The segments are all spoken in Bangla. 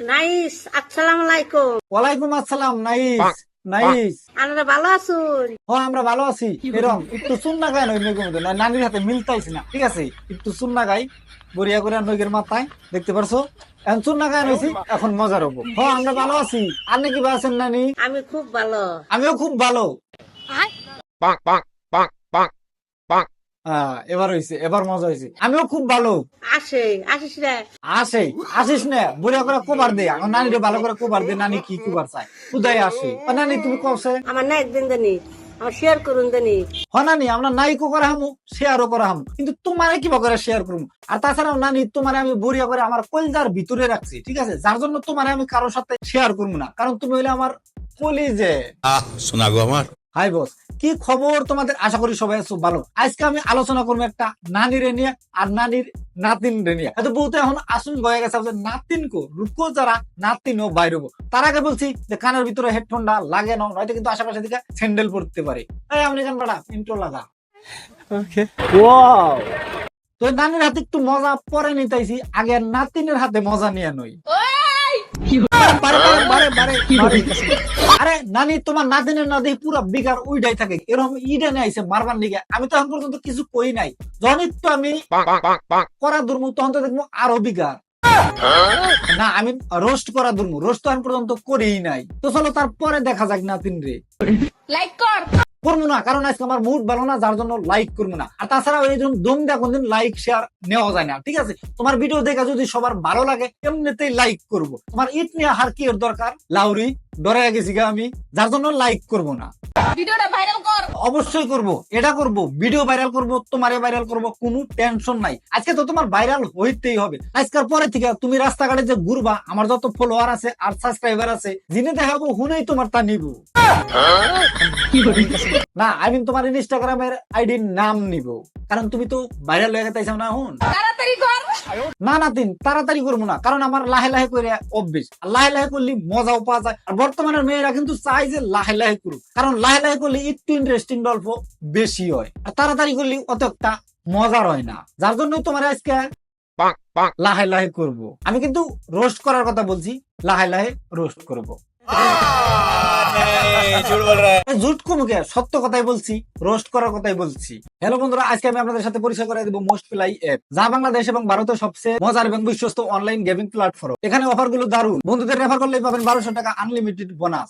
নাইস আসসালামু আলাইকুম। ওয়ালাইকুম আসসালাম নাইস নাইস। আপনারা ভালো আছুন হ আমরা ভালো আছি। এরকম একটু চুন্না গায় নৈমের মধ্যে নানির হাতে মিলতাইছি না ঠিক আছে? একটু চুন্না গাই বরিয়া করে নৈগের মাথায় দেখতে পারছ? এখন চুন্না গায় নইছি এখন মজা রবো। হ আমরা ভালো আছি। আর নাকি বা আছেন নানি? আমি খুব ভালো। আমিও খুব ভালো। bonk, bonk, bonk, bonk, bonk. হ্যাঁ এবার হয়েছে এবার মজা হয়েছে আমিও খুব ভালো। আসে আসিস রে। আসে আসিস না বুড়িয়া করে কোবার দে। এখন নানিরে ভালো করে কোবার দে নানি কি কোবার উদয় আসে। নানি তুমি কছে আমার না একদিন জানি আমার শেয়ার করুন জানি হনানি আমরা নাইকো করে হামু শেয়ারও করে হামু। কিন্তু তোমারে কিবা করে শেয়ার করব আর তাছাড়াও নানি তোমারে আমি বড়িয়া করে আমার কলজার ভিতরে রাখছি ঠিক আছে? যার জন্য তোমারে আমি কারোর সাথে শেয়ার করব না। কারণ তুমি হইলে আমার কলিজে। আহ শোনা গো আমার। হাই বস কি খবর তোমাদের? আশা করি সবাই আছো ভালো। আজকে আমি আলোচনা করব একটা নানিরে নিয়ে আর নানির নাতিন রে নিয়ে। হয়তো বলতে এখন আসুন হয়ে গেছে নাতিন কো রুকো যারা নাতিন ও বাইরবো। তার আগে বলছি যে কানের ভিতরে হেডফোনটা লাগে না নয়তো কিন্তু আশেপাশে দিকে স্যান্ডেল পড়তে পারে। এই আমেরিকান বাড়া ইন্ট্রো লাগা। ওয়াও তো নানির হাতে একটু মজা পরে নিতেছি আগে নাতিনের হাতে মজা নিয়ে নই। আরে নানি তোমার নাতিনের না দেখি পুরো বিকার উইডাই থাকে। এরকম ইডে নিয়ে আইসে মারবার নিগে। আমি তো এখন পর্যন্ত কিছু কই নাই। জনিত তো আমি. করা দুর্মু তখন তো দেখব আরও বিঘার না আমি রোস্ট করা দুর্মু রোস্ট তো পর্যন্ত করেই নাই। তো চলো তারপরে দেখা যাক নাতিন রে। লাইক কর। করব না কারণ আজকে আমার মুড ভালো না যার জন্য লাইক করব না। আর তাছাড়া জন্য দম কোনদিন লাইক শেয়ার নেওয়া যায় না ঠিক আছে? তোমার ভিডিও দেখা যদি সবার ভালো লাগে এমনিতেই লাইক করব। তোমার ইট নিয়ে হার কি দরকার? লাউরি ডরে গেছি গা আমি যার জন্য লাইক করব না। ভিডিওটা ভাইরাল কর। অবশ্যই করব এটা করব ভিডিও ভাইরাল করব তোমারে ভাইরাল করব কোনো টেনশন নাই। আজকে তো তোমার ভাইরাল হইতেই হবে। আজকের পরে থেকে তুমি রাস্তাঘাটে যে ঘুরবা আমার যত ফলোয়ার আছে আর সাবস্ক্রাইবার আছে যিনি দেখাবো হুনেই তোমার তা নিব। না আমি তোমার ইনস্টাগ্রামের আইডির নাম নিব। কারণ তুমি তো ভাইরাল হয়ে গেছে না হুন। তাড়াতাড়ি কর। না না তিন তাড়াতাড়ি করব না। কারণ আমার লাহে লাহে করে অভ্যেস। আর লাহে লাহে করলে মজাও পাওয়া যায়। আর বর্তমানের মেয়েরা কিন্তু চাই যে লাহে লাহে করুক। কারণ লাহে লাহে করলে একটু ইন্টারেস্টিং গল্প বেশি হয়। আর তাড়াতাড়ি করলে অত একটা মজার হয় না। যার জন্য তোমার আজকে. লাহে লাহে করব। আমি কিন্তু রোস্ট করার কথা বলছি। লাহে লাহে রোস্ট করব।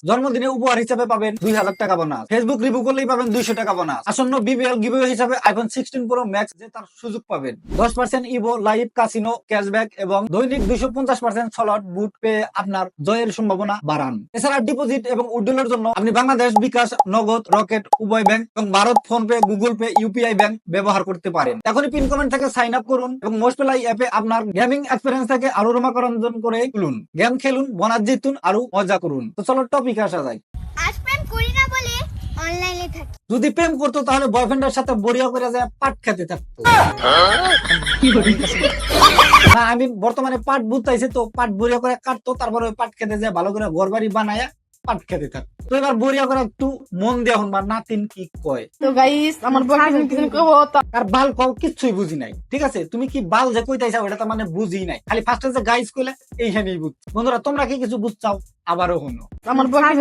জন্মদিনে উপহার হিসাবে পাবেন দুই হাজার টাকা বোনাস ফেসবুক রিভিউ করলেই পাবেন দুইশো টাকা বোনাস আসন্ন বিবিএল হিসাবে আইফোন সিক্সটিন ম্যাক্স সুযোগ পাবেন। দশ percent Evo live casino cashback এবং দৈনিক দুইশো পঞ্চাশ পার্সেন্ট বুট পেয়ে আপনার জয়ের সম্ভাবনা বাড়ান। এছাড়া ডিপোজিট এবং উইড্রোলের জন্য আপনি বাংলাদেশ বিকাশ নগদ রকেট উভয় ব্যাংক এবং Bharat PhonePe Google Pay UPI bank ব্যবহার করতে পারেন। এখনই পিন কমেন্ট থেকে সাইন আপ করুন এবং মোস্ট প্লাই অ্যাপে আপনার গেমিং এক্সপিরিয়েন্স থেকে আরও রোমাকরঞ্জন করে তুলুন। গেম খেলুন বোনাস জিতুন আরও মজা করুন। তো চলো টপিক আসা যায় করি না বলে অনলাইনে থাকি। যদি প্রেম করতো তাহলে বয়ফ্রেন্ডের সাথে বড়িয়া করে যায় পাট খেতে থাকতো। আমি বর্তমানে পাট বুঝতেছি তো পাট বড়িয়া করে কাটতো তারপরে পাট খেতে যায় ভালো করে ঘর বাড়ি বানায় পাট খেতে থাকতো তো এবার বড়িয়া করে একটু মন দিয়ে এখন বা নাতিন কি কয়? তো গাইস আমার কিছু আর বাল কও কিচ্ছুই বুঝি নাই ঠিক আছে? তুমি কি বাল যে কইতাইছা ওটা তো মানে বুঝি নাই। খালি ফার্স্টে যে গাইস কইলে এইখানেই বুঝ বন্ধুরা তোমরা কি কিছু বুঝছাও? আবারও আমার গাইস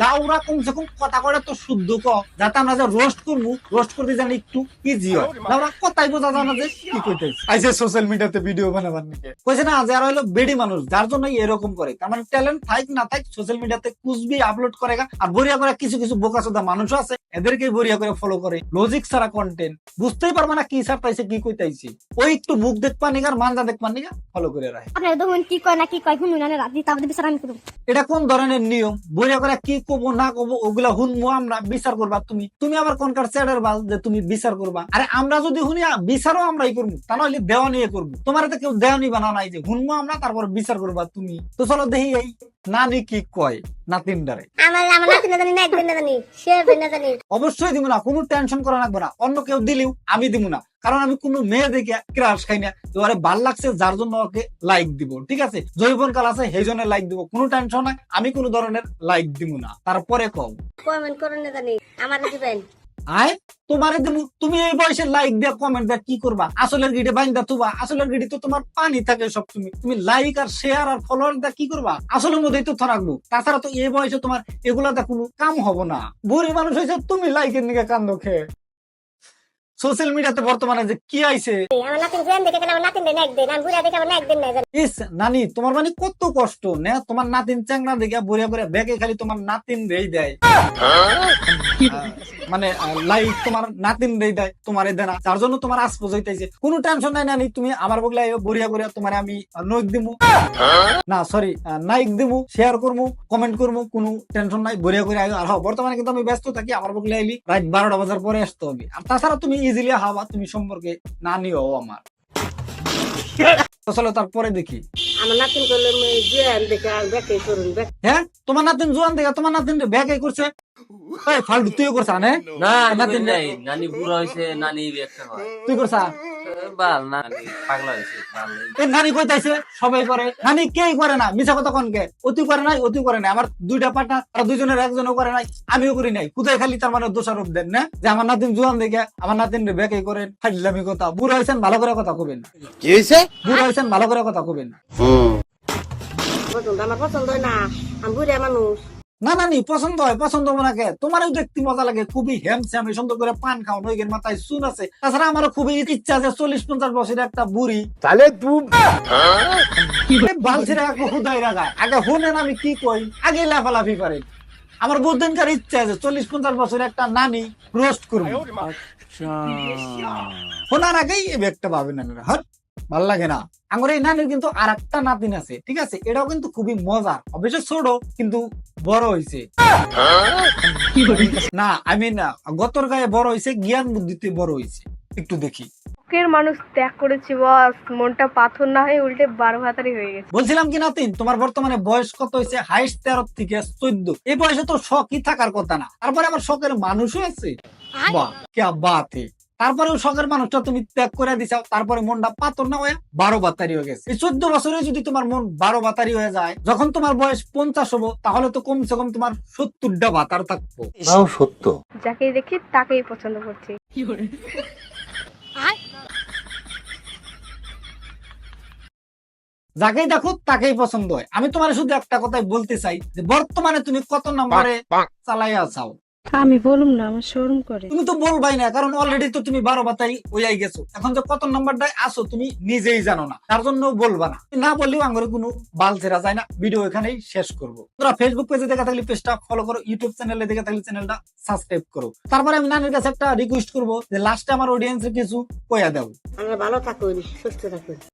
লাউরা কমসে কম কথা করে তো শুদ্ধ ক যাতে আমরা যে রোস্ট করব রোস্ট করতে জানি একটু ইজি হয়। লাউরা কথাই বোঝা যে কি কইতেছে। আইসে সোশ্যাল মিডিয়াতে ভিডিও বানাবার নিকে? কইছে না যে আর হলো বেডি মানুষ যার জন্য এরকম করে। তার মানে ট্যালেন্ট থাক না থাক সোশ্যাল মিডিয়াতে কুচবি আপলোড করে। আর বরিয়া করে কিছু কিছু বোকা সোদা মানুষ আছে এদেরকে বরিয়া করে ফলো করে। লজিক ছাড়া কন্টেন্ট বুঝতেই পারবে না কি সারতাইছে কি কইতাইছে। ওই একটু মুখ দেখবা নিগার মানজা দেখবা নিগা ফলো করে রাখে আপনারা দেখুন কি কয় না কি কয় শুনুন না রাতে বিচার আমি করব এটা কোন ধরনের নিয়ম? করে কি না কব ওগুলা হুনমু আমরা বিচার করবা তুমি। তুমি আবার কোনকার চ্যাডের বাল যে তুমি বিচার করবা? আরে আমরা যদি আ, বিচারও আমরাই করব তা দেওয়া নিয়ে করব তোমার তো কেউ দেওয়া নিবা না নাই যে হুনমু আমরা তারপর বিচার করবা তুমি। তো চলো দেখি এই নানি কি কয়? নাতিন ডারে। অবশ্যই দিব না কোনো টেনশন করা লাগবে না। অন্য কেউ দিলেও আমি দিব না। কারণ আমি কোনো মেয়ে দেখে ক্রাশ খাই না। ভালো লাগছে যার জন্য ওকে লাইক দিব ঠিক আছে? জৈবন কাল আছে সেই জন্য লাইক দিব। কোনো টেনশন নাই আমি কোনো ধরনের লাইক দিব না। তারপরে কম কমেন্ট করুন না জানি। আমার দিবেন আয়, তোমারে তুমি এই বয়সে লাইক দিয়া কমেন্ট দিয়া কি করবা? আসলের গিটে বাইন্দা তুবা আসলের গিটে তো তোমার পানি থাকে সব তুমি। তুমি লাইক আর শেয়ার আর ফলোয়ার দা কি করবা? আসলের মধ্যেই তো রাখব। তাছাড়া তো এই বয়সে তোমার এগুলাতে কোনো কাম হব না। বুড়ি মানুষ হয়েছে তুমি লাইকের নিকে কান্দ খেয়ে। সোশ্যাল মিডিয়াতে বর্তমানে যে কি আইছে? দেন ইস নানি তোমার মানে কত কষ্ট না? তোমার নাতিন চ্যাংরা দেখে বুড়িয়া বুড়িয়া ব্যাগে খালি তোমার নাতিন রেই দেয়। মানে লাইক তোমার নাতিন রেই দেয় তোমার দেয় না। যার জন্য তোমার আশপোজ হইতেছে। কোনো টেনশন নাই নানি তুমি আমার বগলে আইও, বুড়িয়া বুড়িয়া তোমার আমি নইক দিমু। না সরি নাইক দিমু শেয়ার করমু কমেন্ট করমু কোনো টেনশন নাই বুড়িয়া করে আর হ্যাঁ, বর্তমানে কিন্তু আমি ব্যস্ত থাকি আমার বগলে আইলি রাত বারোটা বাজার পরে আসতে হবে। আর তাছাড়া তুমি ইজিলি হাওয়া তুমি সম্পর্কে না নিও আমার। তো চলো তারপরে দেখি। আমার নাতিন করলে জিয়ান দেখে আর ব্যাকে করুন ব্যাক হ্যাঁ? তোমার নাতিন জোয়ান দেখে তোমার নাতিন ব্যাগ করছে। ফালতু তুই করছা নে? না নাতিন নাতিন নাই নানি বুড়া হয়েছে নানি একটা তুই করছা? বাল নানি পাগলা হয়েছে এই নানি কইতাইছে সবাই করে। নানি কেই করে না মিছা কথা কোন কে? অতি করে নাই অতি করে নাই। আমার দুইটা পাটা আর দুইজনের একজনও করে নাই আমিও করি নাই। কোথায় খালি তার মানে দোষারোপ দেন না? যে আমার নাতিন জোয়ান দেখে আমার নাতিন ব্যাকে করেন ফাইলামি কথা বুড়া হয়েছেন ভালো করে কথা কবেন। কি হয়েছে? বুড়া হয়েছেন ভালো করে কথা কবেন। পছন্দ আমার পছন্দ না আমি মানুষ। না না নি পছন্দ হয় পছন্দ হবে না কে? তোমারও দেখতে মজা লাগে খুবই হ্যামস্যাম সুন্দর করে পান খাও নইগের মাথায় চুন আছে। তাছাড়া আমারও খুবই ইচ্ছা আছে চল্লিশ পঞ্চাশ বছরের একটা বুড়ি। তাহলে তুই বালছিরা এক হুদাই রাখায় আগে শুনেন আমি কি কই? আগে লাফালাফি করেন আমার বুদ্ধিনকার ইচ্ছা আছে চল্লিশ পঞ্চাশ বছরের একটা নানি রোস্ট করব শোনার আগেই এই পাবেন আপনারা হট। ভালো লাগে না। আমার এই নানির কিন্তু আর একটা নাতিন আছে ঠিক আছে? এটাও কিন্তু খুবই মজার অবশ্য ছোট কিন্তু বড় হয়েছে না আই মিন গতর গায়ে বড় হয়েছে জ্ঞান বুদ্ধিতে বড় হয়েছে একটু দেখি। শখের মানুষ ত্যাগ করেছি বস। মনটা পাথর না হয়ে উল্টে বারো হাতারি হয়ে গেছে। বলছিলাম কি নাতিন তোমার বর্তমানে বয়স কত হয়েছে হাইস্ট তেরো থেকে চোদ্দ। এই বয়সে তো শখই থাকার কথা না। তারপরে আবার শখের মানুষও আছে। বাহ কে বাত। তারপরেও শখের মানুষটা তুমি ত্যাগ করে দিছাও তারপরে মনটা পাতর না হয়ে বারো বাতারি হয়ে গেছে। এই চোদ্দ বছরে যদি তোমার মন বারো বাতারি হয়ে যায় যখন তোমার বয়স পঞ্চাশ হব তাহলে তো কমসে কম তোমার সত্তরটা বাতার থাকব। সত্য। যাকেই দেখি তাকেই পছন্দ করছি। যাকেই দেখো তাকেই পছন্দ হয়। আমি তোমার শুধু একটা কথাই বলতে চাই যে বর্তমানে তুমি কত নম্বরে. চালাইয়া চাও আমি বলুম না আমার শোরুম করে। তুমি তো বলবাই না কারণ অলরেডি তো তুমি বারো বাতাই ওয়াই গেছো। এখন যে কত নাম্বারটাই আসো তুমি নিজেই জানো না তার জন্য বলবা না। না বললেও আঙ্গুরে কোনো বাল ছেড়া যায় না। ভিডিও এখানেই শেষ করব। তোমরা ফেসবুক পেজে দেখা থাকলে পেজটা ফলো করো ইউটিউব চ্যানেলে দেখে থাকলে চ্যানেলটা সাবস্ক্রাইব করো। তারপরে আমি নানের কাছে একটা রিকোয়েস্ট করব যে লাস্টে আমার অডিয়েন্সের কিছু কয়া দেবো আমরা ভালো থাকুন সুস্থ থাকুন